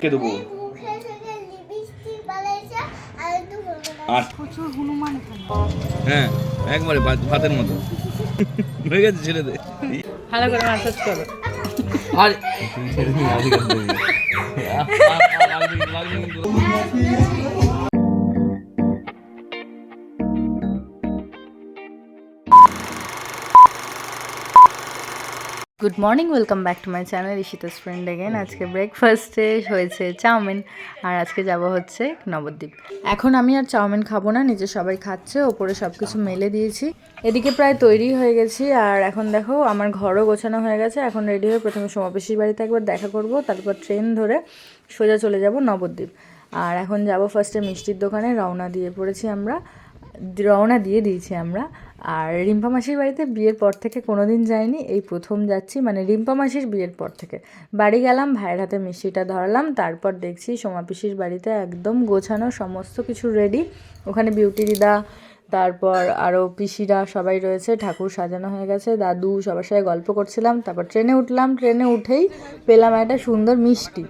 কে দেবো? হ্যাঁ একবারে ভাতের মতো। হয়ে গেছে ছেড়ে দে ভালো করে মাসাজ করো। আর ছেড়ে দিই good morning welcome back to my channel Ishita's friend again আজকে ব্রেকফাস্টে হয়েছে চাউমিন আর আজকে যাব হচ্ছে নবদ্বীপ। এখন আমি আর চাউমিন খাব না নিজে সবাই খাচ্ছে ওপরে সব কিছু মেলে দিয়েছি। এদিকে প্রায় তৈরি হয়ে গেছি আর এখন দেখো আমার ঘরও গোছানো হয়ে গেছে। এখন রেডি হয়ে প্রথমে সোমাপিসির বাড়িতে একবার দেখা করব তারপর ট্রেন ধরে সোজা চলে যাব নবদ্বীপ। আর এখন যাব ফার্স্টে মিষ্টির দোকানে রওনা দিয়ে পড়েছি আমরা রওনা দিয়ে দিয়েছি আমরা। আর রিম্পা মাসির বাড়িতে বিয়ের পর থেকে কোনো দিন যাইনি, এই প্রথম যাচ্ছি মানে রিম্পা মাসির বিয়ের পর থেকে। বাড়ি গেলাম, ভাইয়ের হাতে মিষ্টিটা ধরালাম, তারপর দেখছি সোমা পিসির বাড়িতে একদম গোছানো সমস্ত কিছু রেডি ওখানে বিউটি দিদা, তারপর আরও পিসিরা সবাই রয়েছে, ঠাকুর সাজানো হয়ে গেছে, দাদু, সবার সাথে গল্প করছিলাম, তারপর ট্রেনে উঠলাম, ট্রেনে উঠেই পেলাম একটা সুন্দর মিষ্টি।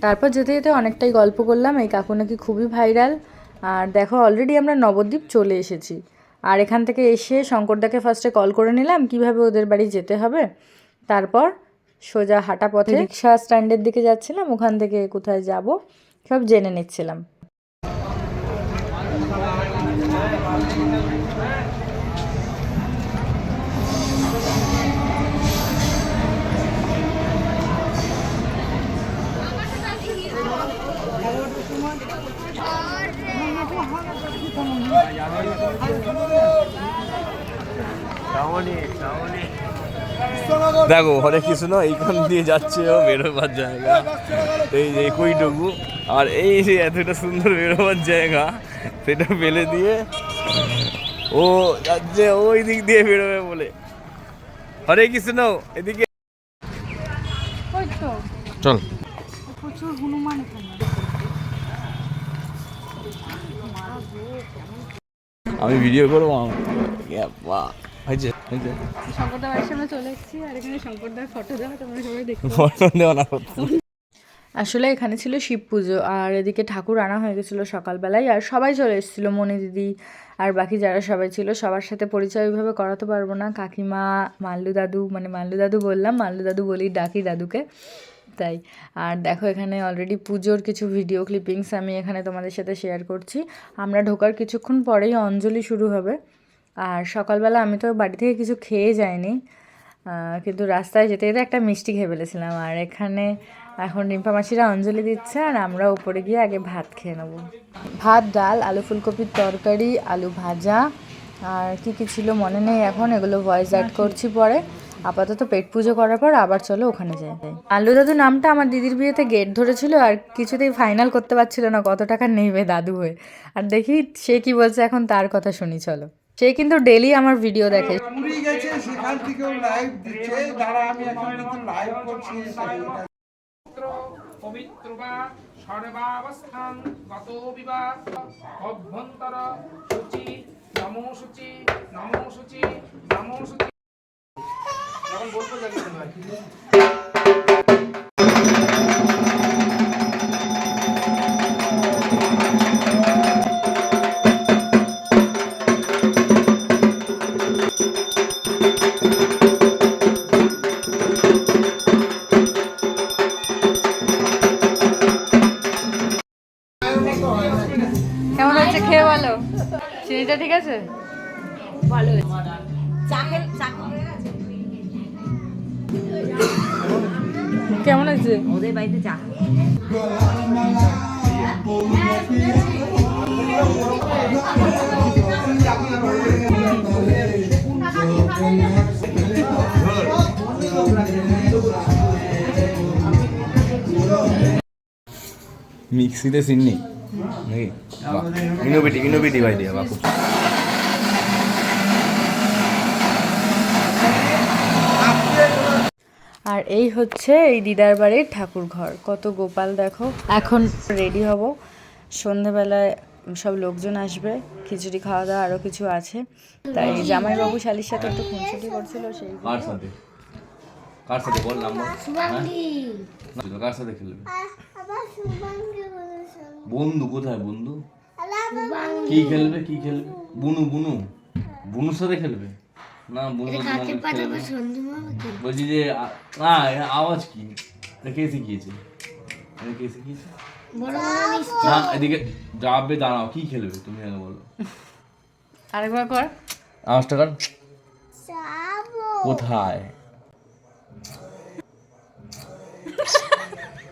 তারপর যেতে যেতে অনেকটাই গল্প করলাম, এই কাকু নাকি খুবই ভাইরাল আর দেখো অলরেডি আমরা নবদ্বীপ চলে এসেছি। আর এখান থেকে এসে শঙ্করদাকে ফার্স্টে কল করে নিলাম কীভাবে ওদের বাড়ি যেতে হবে। তারপর সোজা হাঁটা পথে রিক্সা স্ট্যান্ডের দিকে যাচ্ছিলাম ওখান থেকে কোথায় যাব সব জেনে নিচ্ছিলাম। দেখো হরে কৃষ্ণ এইখান দিয়ে যাচ্ছে ও বেরোবার জায়গা। এই যে একইটুকু। আর এই যে এতটা সুন্দর বেরোবার জায়গা সেটা ফেলে দিয়ে ও যাচ্ছে ওই দিক দিয়ে বেরোবে বলে। হরে কৃষ্ণ এদিকে চল। প্রচুর হনুমান এখানে। আমি ভিডিও করব। হয়েছে হয়েছে বাড়ির সামনে চলে এসেছি আর এখানে শঙ্করদার ফটো দেওয়া তোমরা সবাই দেখো ফটো দেওয়া না আসলে এখানে ছিল শিব পুজো আর এদিকে ঠাকুর আনা হয়ে গেছিল সকালবেলায় আর সবাই চলে এসেছিল মনি দিদি আর বাকি যারা সবাই ছিল সবার সাথে পরিচয় ওইভাবে করাতে পারব না। কাকিমা মাল্লু দাদু মানে মাল্লু দাদু বললাম মাল্লু দাদু বলি ডাকি দাদুকে। তাই আর দেখো এখানে অলরেডি পুজোর কিছু ভিডিও ক্লিপিংস আমি এখানে তোমাদের সাথে শেয়ার করছি। আমরা ঢোকার কিছুক্ষণ পরেই অঞ্জলি শুরু হবে। আর সকালবেলা আমি তো বাড়ি থেকে কিছু খেয়ে যাইনি কিন্তু রাস্তায় যেতে যেতে একটা মিষ্টি খেয়ে ফেলেছিলাম। আর এখানে এখন রিম্পা মাসিরা অঞ্জলি দিচ্ছে আর আমরা উপরে গিয়ে আগে ভাত খেয়ে নেব। ভাত, ডাল, আলু ফুলকপির তরকারি, আলু ভাজা, আর কি কি ছিল মনে নেই এখন, এগুলো ভয়েস অ্যাড করছি পরে। আপাতত পেট পুজো করার পর আবার চলো ওখানে যাই। আলু দাদু নামটা আমার দিদির বিয়েতে গেট ধরেছিল আর কিছুতেই ফাইনাল করতে পারছিল না, কত টাকা নেবে দাদু হয়ে। আর দেখি সে কি বলছে, এখন তার কথা শুনি, চলো। সে কিন্তু ডেলি আমার ভিডিও দেখে। পুরী গেছে সেখান থেকেও লাইভ দিচ্ছে। যারা আমি এখন কিন্তু লাইভ করছি। পবিত্র বা সর্বাবস্থান গত বিবা অভ্যন্তর নমো শুচি নমো শুচি নমো জানি চিনিটা ঠিক আছে? ভালো কেমন আছে? ওদের বাড়িতে চা। মিক্সিতে সিন নেই নাকি? ইনোভেটিভ ইনোভেটিভ আইডিয়া আর এই হচ্ছে এই দিদার বাড়ির ঠাকুর ঘর। কত গোপাল দেখো এখন রেডি হব। সন্ধেবেলায় সব লোকজন আসবে খিচুড়ি খাওয়া দাওয়া আরও কিছু আছে। তাই জামাইবাবু শালির সাথে একটু খুনসুটি করছিল সেই কার সাথে বল নাম্বার? হ্যাঁ? কার সাথে খেলবে? বন্ধু কোথায় বন্ধু? কি খেলবে কি খেলবে? বুনু বুনু। বুনুর সাথে খেলবে? না বুনু বলছি যে না আওয়াজ কি? কে শিখিয়েছে? কে শিখিয়েছে? না এদিকে যাবে দাঁড়াও কি খেলবে? তুমি আগে বলো। আরেকবার কর। আওয়াজটা কর? কোথায়?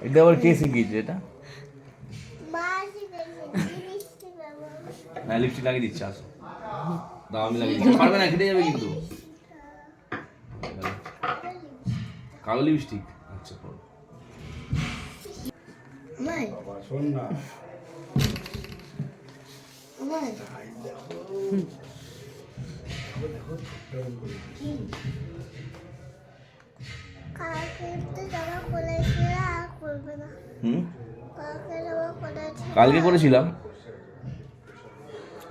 এটা আবার কে শিখিয়েছে এটা? হ্যাঁ লিপস্টিক লাগিয়ে দিচ্ছে আসো। দাও আমি লাগিয়ে দিচ্ছি। পারবে না খেটে যাবে কিন্তু। কালো লিপস্টিক আচ্ছা পড়ো শোন না। কালকে তো জামা খুলেছিল আর করবে না হুম কালকে জামা খুলেছি কালকে করেছিলাম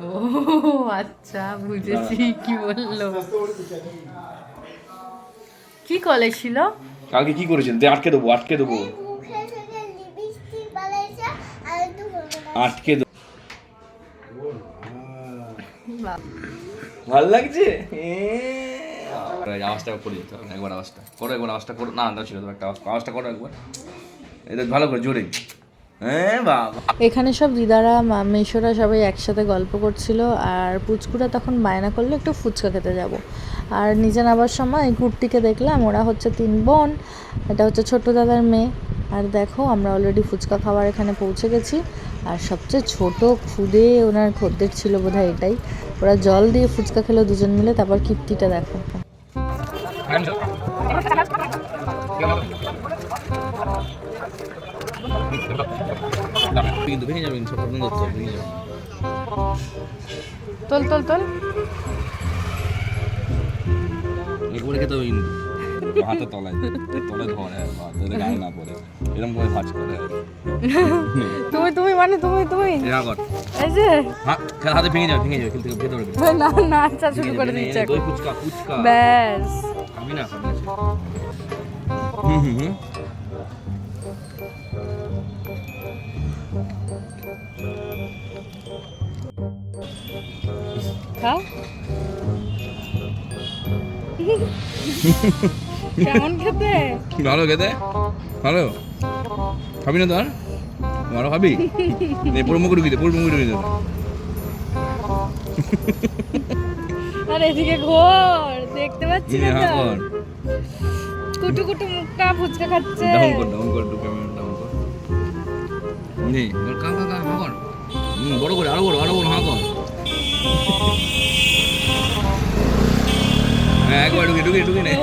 ও আচ্ছা বুঝেছি কি বলল? কি কলেজ ছিল? কালকে কি করেছেন দিয়ে আটকে দেবো আটকে দেবো। আটকে দেবো ভালো লাগছে? আওয়াজটা করে দিতে হবে একবার আওয়াজটা। করো একবার আওয়াজটা করো। না না ছিল তো একটা আওয়াজটা করো একবার। এটা ভালো করে জোরে। হ্যাঁ এখানে সব দিদারা মেশোরা সবাই একসাথে গল্প করছিল আর পুচকুরা তখন বায়না করল একটু ফুচকা খেতে যাব। আর নিজে নামার সময় কুর্তিকে দেখলাম ওরা হচ্ছে তিন বোন এটা হচ্ছে ছোট দাদার মেয়ে। আর দেখো আমরা অলরেডি ফুচকা খাওয়ার এখানে পৌঁছে গেছি আর সবচেয়ে ছোট খুদে ওনার খদ্দের ছিল বোধহয় এটাই। ওরা জল দিয়ে ফুচকা খেলো দুজন মিলে তারপর কীর্তিটা দেখো। কিন্তু ভেঙে যাবেন সব ভেঙে যাবে তোল তোল তোল। খেতে হবে কিন্তু হাতে তলায় তলায় ধরে ধরে গায়ে না পড়ে। এরকম করে ভাজ করে তুমি তুমি মানে তুমি তুমি। এরা কর এই যে। হ্যাঁ হাতে ভেঙে যাবে ভেঙে যাবে খেলতে ভেতরে ভেঙে না নাচা শুরু করে। দিচ্ছে দই ফুচকা ফুচকা। ব্যাস। খাবি না হুম হুম। খাও। কেমন খেতে? ভালো খেতে? ভালো? খাবি না তো আর? ভালো খাবি? নে পুরো মুখে ঢুকিয়ে দে পুরো মুখে ঢুকিয়ে দে। আর এদিকে ঘোর দেখতে পাচ্ছি নে, তো? কুটু কুটু মুখটা ফুচকা খাচ্ছে। ডাউন কর ডাউন কর ঢুকে ডাউন কর। নে কর কা কা কা হা কর। বড় করে আরও বড় আরও বড় হা কর। হ্যাঁ একবার ঢুকে ঢুকে ঢুকে নে।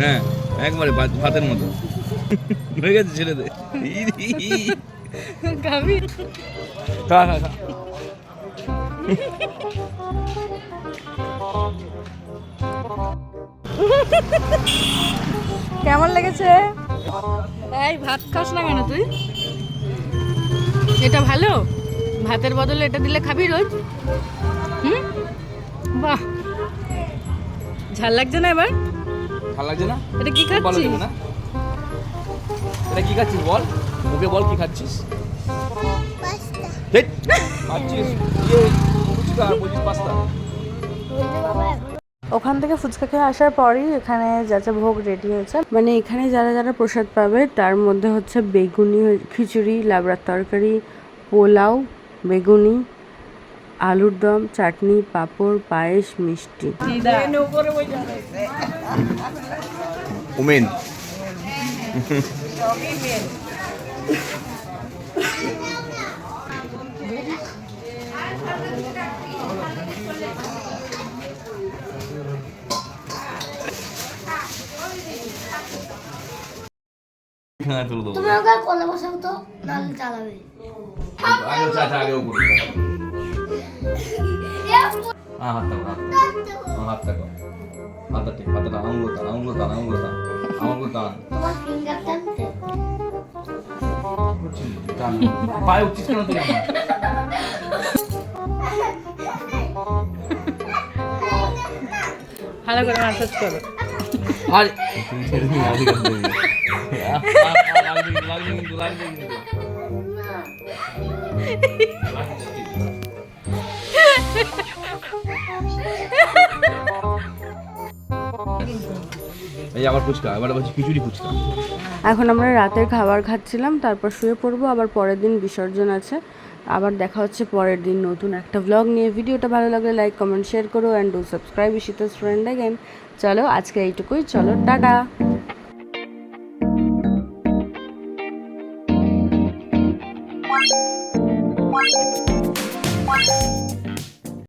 হ্যাঁ একবারে ভাত- ভাতের মতো। হয়ে গেছে ছেড়ে দে খাবি খা খা খা। কেমন লেগেছে? এই ভাত খাস না কেন তুই? এটা ভালো? ভাতের বদলে এটা দিলে খাবি রোজ? হুম? বাহ। ঝাল লাগছে না এবার? ভালো লাগছে না? এটা কি খাচ্ছিস? না? এটা কি খাচ্ছিস বল? মুখে বল কি খাচ্ছিস? ইয়ে ফুচকা বলছিস পাস্তা। বললে বাবা এখন ওখান থেকে ফুচকা খেয়ে আসার পরই এখানে যা যা ভোগ রেডি হয়েছে। মানে এখানে যারা যারা প্রসাদ পাবে তার মধ্যে হচ্ছে বেগুনি খিচুড়ি লাবড়ার তরকারি পোলাও বেগুনি আলুর দম চাটনি পাঁপড় পায়েস মিষ্টি। উমেন। তুমি ওকে কোলে বসাও তো নাহলে চালাবে আগে চাচা আগেও করে হ্যাঁ হাতটা কর হাতটা হাতটা কর হাতটা ঠিক হাতটা আঙুল টান আঙুল টান আঙুল টান আঙুল টান তোমার ফিঙ্গার টানতে টান পায়ে উঠছিস কেন তুই আমার? ভালো করে মাসাজ করো আর তুমি ছেড়ে দিন আমি কাছে দেবে লাগবে কিন্তু লাগবে কিন্তু লাগবে কিন্তু এখন আমরা রাতের খাবার খাচ্ছিলাম, তারপর শুয়ে পড়ব, আবার পরের দিন বিসর্জন আছে। আবার দেখা হচ্ছে পরের দিন নতুন একটা ভ্লগ নিয়ে। ভিডিওটা ভালো লাগলে লাইক কমেন্ট শেয়ার করো and do subscribe Ishita's friend again চলো, আজকে এইটুকুই, চলো, টাটা!